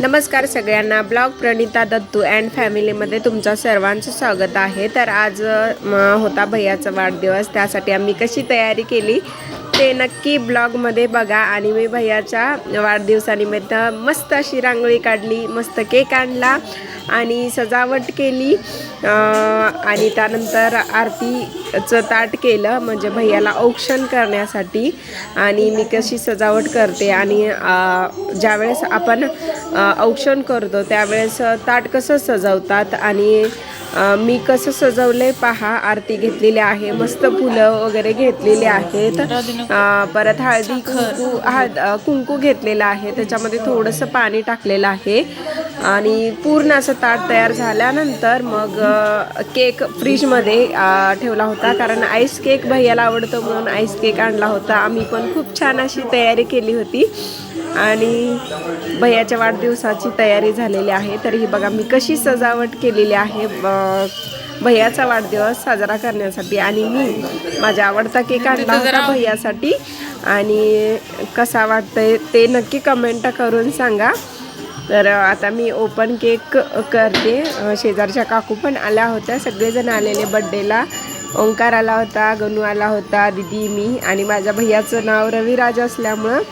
नमस्कार सगळ्यांना. Blog Pranita Dattu and फॅमिलीमध्ये तुमचं सर्वांचं स्वागत आहे. तर आज होता भैयाचा वाढदिवस. त्यासाठी आम्ही कशी तयारी केली ते नक्की ब्लॉगमध्ये बघा. आणि मी भैयाच्या वाढदिवसानिमित्त मस्त अशी रांगोळी काढली मस्त केक आणला. आणि सजावट केली. आणि त्यानंतर आरतीचं ताट केलं म्हणजे भैयाला औक्षण करण्यासाठी. आणि मी कशी सजावट करते आणि ज्यावेळेस आपण औक्षण करतो त्यावेळेस ताट कसं सजवतात आणि मी कसं सजवलंय पहा. आरती घेतलेली आहे मस्त फुलं वगैरे घेतलेली आहेत. परत हळदी कुंकू हळद कुंकू घेतलेलं आहे. त्याच्यामध्ये थोडंसं पाणी टाकलेलं आहे. आणि पूर्ण असं ताट तयार झाल्यानंतर मग केक फ्रीजमध्ये ठेवला होता. कारण आईस केक भैयाला आवडतो म्हणून आईस केक आणला होता. आम्ही पण खूप छान अशी तयारी केली होती. आणि भैयाच्या वाढदिवसाची तयारी झालेली आहे. तर ही बघा मी कशी सजावट केलेली आहे. भैयाचा वाढदिवस साजरा करण्यासाठी. आणि मी माझा आवडता केक आणला होता भैयासाठी. आणि कसा वाटतंय ते नक्की कमेंट करून सांगा. तर आता मी ओपन केक करते. शेजारच्या काकू पण आल्या होत्या. सगळेजण आलेले बड्डेला ओंकार आला होता गणू आला होता दिदी मी आणि माझ्या भैयाचं नाव रविराज असल्यामुळं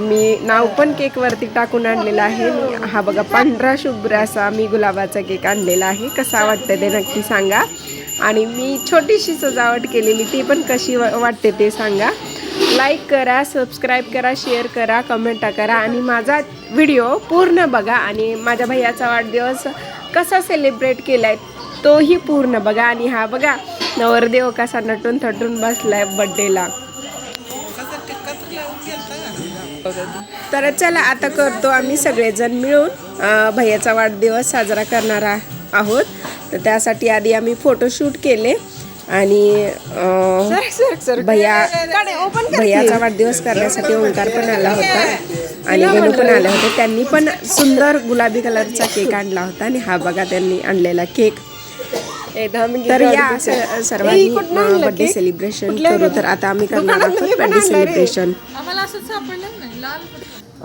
मी नाव पण केकवरती टाकून आणलेलं आहे. हा बघा पांढरा शुभ्र असा मी गुलाबाचा केक आणलेला आहे. कसा वाटतं ते नक्की सांगा. आणि मी छोटीशी सजावट केलेली ती पण कशी वाटते ते सांगा. लाईक करा सबस्क्राईब करा शेअर करा कमेंट करा आणि माझा व्हिडिओ पूर्ण बघा आणि माझ्या भैयाचा वाढदिवस कसा सेलिब्रेट केला आहे तोही पूर्ण बघा आणि हा बघा नवरदेव कसा नटून थटून बसलाय बड्डेला तर चला आता करतो आम्ही सगळेजण मिळून भैयाचा वाढदिवस साजरा करणार आहोत. तर त्यासाठी आधी आम्ही फोटोशूट केले. आणि भैया भैयाचा वाढदिवस करण्यासाठी ओंकार पण आला होता. आणि गणू पण आले होते. त्यांनी पण सुंदर गुलाबी कलरचा केक आणला होता आणि हा बघा त्यांनी आणलेला केक. तर या सर्वांनी बर्थडे सेलिब्रेशन करू. तर आता आम्ही करणार आहोत बर्थडे सेलिब्रेशन आम्हाला असं सापडलं नाही. लाल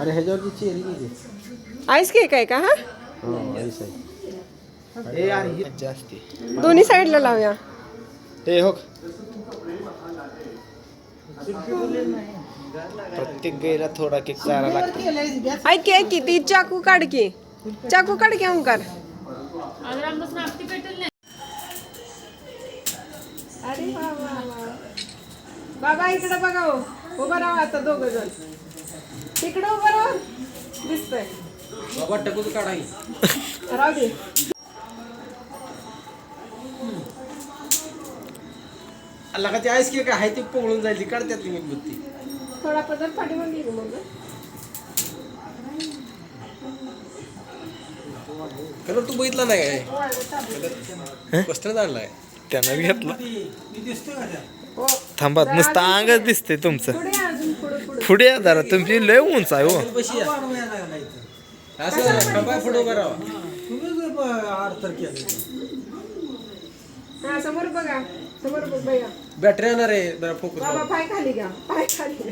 अरे ह्याच्यावरती चेरी किती आईस केक आहे का हा? हो आईस आहे. ए यार ही जास्ती दोन्ही साईडला लावूया. ए हो? प्रत्येक गाईला थोडा केक चारा लागतो ऐक किती चाकू काढ की। चाकू काढ की ओंकार अरे बाबा इकडे बघा हो. उभं राहा आता दोघ जण. तिकडे उभं राहा. दिसतंय. बाबा टकूच काढाई राहू दे. अल्ला का ती आईस केक आहे ती पोळून जाईल ती काढत्यात ती बुत्ती. थोडा पदर पाठीमागे घे मग. कलर तू बघितला नाही काय? वस्त्र आणलाय त्यानं घेतला. हो. थांबा नुसतं अंगच दिसते तुमचं. पुढे अजून पुढे पुढे. पुढे या जरा तुमची लय उंच आहे हो. बशी या. असं उभा राहा. हा समोर बघा समोर बघ भैया बॅटरी येणार आहे जरा फोकस बाबा पाय खाली घ्या पाय खाली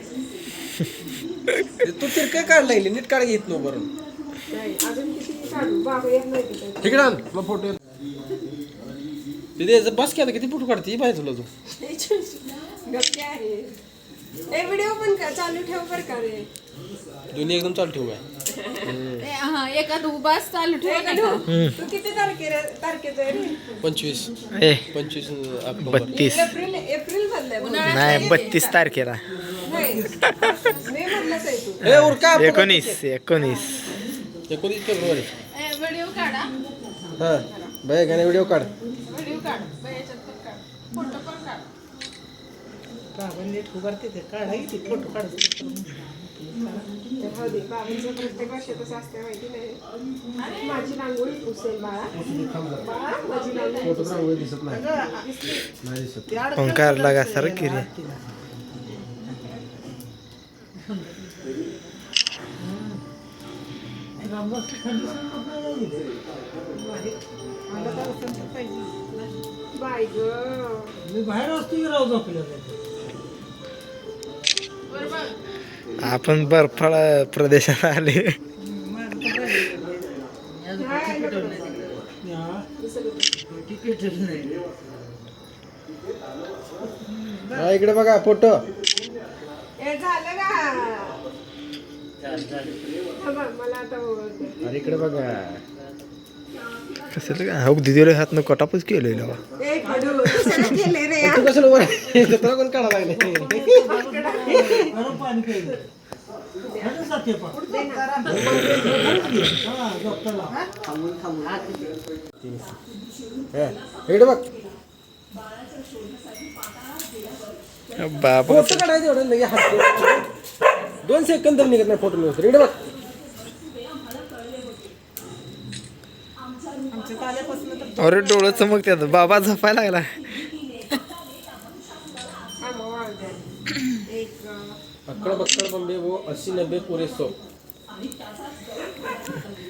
तू तिरकं काढ लागली नीट काढ घेत नो बरोबर नाही अजून किती काढू? बाबा येत नाही तिथे तिकडे आण मग फोटो तिथे बस की आता किती फोटो काढते पाहिजे तुला तू. गप्पी आहे. ए व्हिडिओ पण का चालू ठेव बर का रे. दोन्ही एकदम चालू ठेवू काय हा उभाच चालू ठेवा ए, तू किती तारखे तारखेचं आहे रे? पंचवीस. ए. पंचवीस ऑक्टोबर. बत्तीस. एप्रिल एप्रिल मधलं नाही बत्तीस तारखेला. नाही. मे मधलाच आहे तू. ए उरका आपण- एकोणीस एकोणीस. एकोणीस फेब्रुवारी. व्हिडिओ काढा. हा बाय गाणे व्हिडिओ काढ. व्हिडिओ काढ याच्यात पण काढ. फोटो पण काढ. बाबांचं प्रत्येक वर्ष तसं असते माहिती नाही. माझी रांगोळी पुसेल बाळा. बाळा माझी रांगोळी दिसत नाही. नाही दिसत. ओंकार लागा सर की रे. बाय ग. आपण बर्फाळ प्रदेशात आले. हा, इकडे बघा फोटो. हे झालं का थांबा, मला आता ओळखते. अरे इकडे बघा. कसं हो दिदीला हातनं कटापच केलं बाबा कशाला तू कशाला वर तुला कोण काढा लागले हा, इकडे बघ. बाबा फोटो काढायचं एवढं लगे हात दोन सेकंद तरी निघत नाही फोटो व्यवस्थित. इकडे बघ. अरे डोळं चमकतात बाबा झपायला लागला थांबा, वाळू द्या. एक अं, अक्कड बक्कड बंबे वो अस्सी नब्बे पुरे सो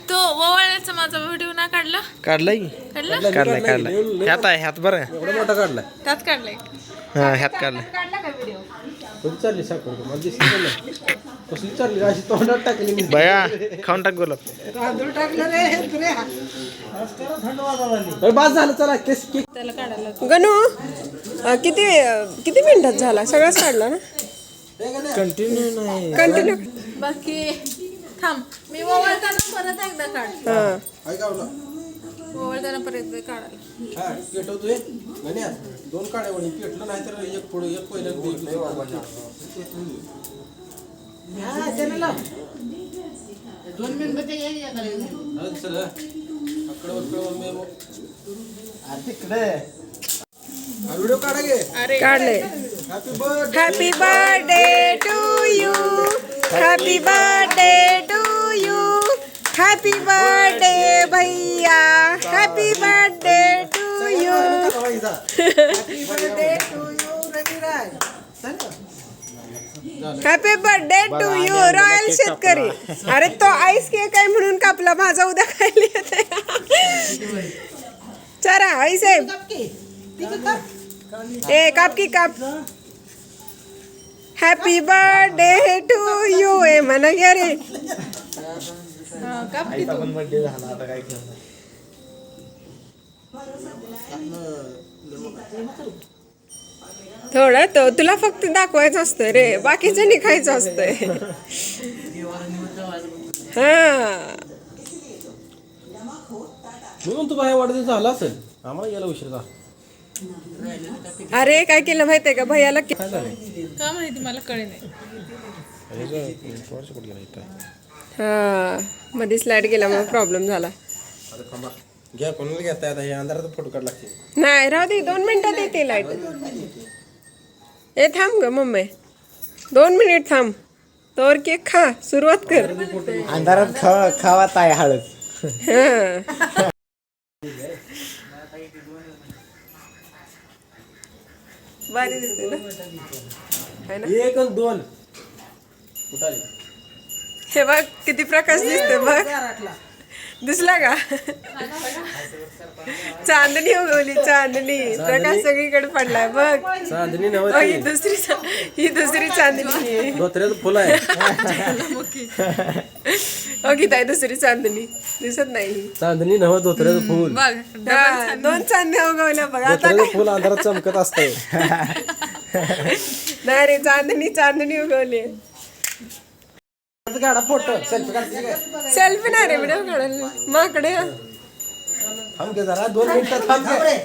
तो ओवाळ्याचा माझा व्हिडिओ ना काढला? काढलाय? की? काढला काढलाय काढलाय. ह्यात आहे ह्यात बरं. एवढा मोठा काढलाय. त्यात काढलाय. हा ह्यात काढलाय. काढला का व्हिडिओ कधी चालली साखर मला दिसली पण नाही. कसली चालली अशी तोंडात टाकली मी. बया खाऊन टाक गोलाप. अरे बास झालं चला केस केक त्याला काढायला गणू अं, किती अं, किती मिनिटात झाला? सगळंच काढला ना? कंटिन्यू नाही. कंटिन्यू बाकी थांब. मी ओवाळताना परत एकदा काढ हा. ओवाळताना परत एकदा काढायला. हा पेटवतोय? गण्या दोन काड्या वळी. पेटलं नाही तर एक पुढे एक पहिलं एक दुसरं. हा, चल, हा. अक्कड बक्कड बंबे वो. हा, व्हिडिओ काढा गे अरे काढले. Happy birthday to you happy birthday to you happy birthday भैया happy birthday to you happy birthday to you royal शेतकरी. अरे तो आईस केक आहे म्हणून कापला माझा उद्या खायला येते चला आई साहेब. ए काप. की काप. हॅपी बर्थडे टू यू ए म्हणा घ्या रे हा, काप की पण बर्थडे झाला आता काय करणार? थोडं तो तुला फक्त दाखवायचं असतं रे बाकीचं खायचं असतंय. हा. मी म्हणतो बाहेर वाढदिवस झाला असेल. आम्हाला गेला उशीर झाला. अरे काय केलं माहितीये का? भैयाला के- माहिती मला कळे नाही हा मध्ये स्लाइड गेल्यामुळे प्रॉब्लेम झाला. घ्या कोणाला आता? हे अंधारात फोटो काढ लागते नाही राहू दे दोन मिनिटात येते लाइट ए थांब ग मम्मी. दोन मिनिट थांब. तोवर केक खा सुरुवात कर. अंधारात खावा खावा ताय हळद. हा. भारी दिसते ना? है ना? एक आणि दोन. कुठाले हे बघ किती प्रकाश दिसते बघ. दिसला का? चांदणी उगवली चांदणी. प्रकाश सगळीकडे पडलाय बघ. चांदणी ही दुसरी चा- ही दुसरी चांदणी. आहे धोत्र्याचं फुल आहे. ओके ताई दुसरी चांदणी. दिसत नाही ही. चांदणी नव्ह धोत्र्याचं फुल. बघ हा, दोन चांदण्या उगवल्या बघ. आता धोत्र्याचं फुल अंधारात चमकत असतंय. नाही रे चांदणी चांदणी उगवली. काढा फोटो सेल्फी काढते काय सेल्फी नाही रे व्हिडिओ काढायला माकडे हा. थांब जरा दोन थांब घे.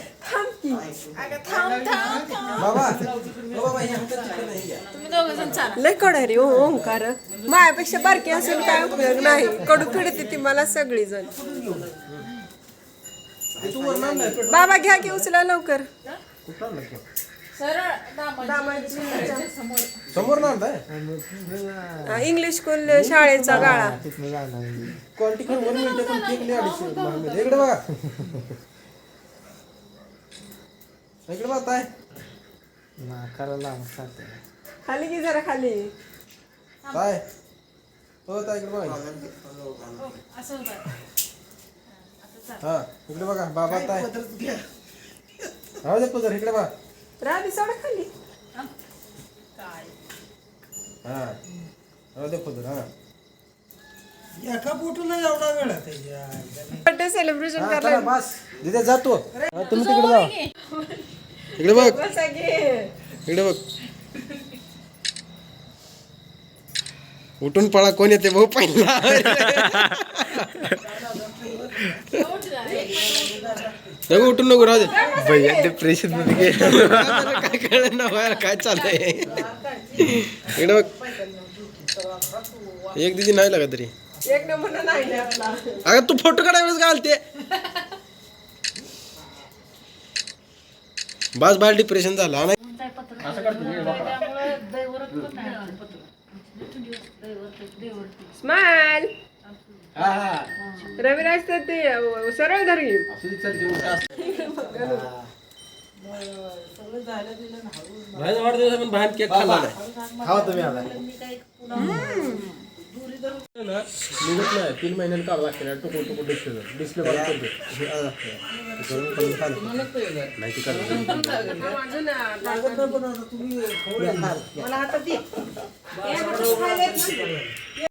बाबा ओ बाबा हे आमचं चिकन नाही घ्या. लय कडा रे ओ ओंकार माझ्यापेक्षा बारकी असेल काय उपयोग नाही कडू ती मला सगळी जण हे तू वरनं आणलंय पेट्रोल. बाबा घ्या की उचला लवकर कुठं समोर. ना हा, इंग्लिश स्कूल शाळेचा गाळा. पण केक अडीचशे. इकडे बघा. इकडे बघा ताय खाली की जरा खाली? ताय हो ताय इकडे बघा. असं होतं हा इकडे बघा. बाबा ताय राहू दे पदर इकडे बघा. राधी सोडा खाली. हा. राहू दे पदर हा. एका फोटोला एवढा वेळ आहे त्याच्या बर्थडे सेलिब्रेशन हा, करायला बस. दिदे जातो हा, तुम्ही तिकडे जा. इकडे बघ. बसा. इकडे बघ. उठून पळा कोण येते भाऊ पहिला. नको उठून नको राहू दे. भैया डिप्रेशनमध्ये गेलं. काय कळलं ना काय चाललंय? इकडे बघ. एक दिदी नाही लागत तरी. एक नमुना नाही आपला अगं तू फोटो काढाय वेळेस घालते. बस बाहेर डिप्रेशन झालं नाही स्माइल रविराज तर ते सरळ धरी खावा तुम्ही आता. निघत नाही तीन महिन्याने काढा लागते टुकून टुकून डिस्प्ले डिस्प्ले बंद करते नाही ती काढते. अजून अ, पण आता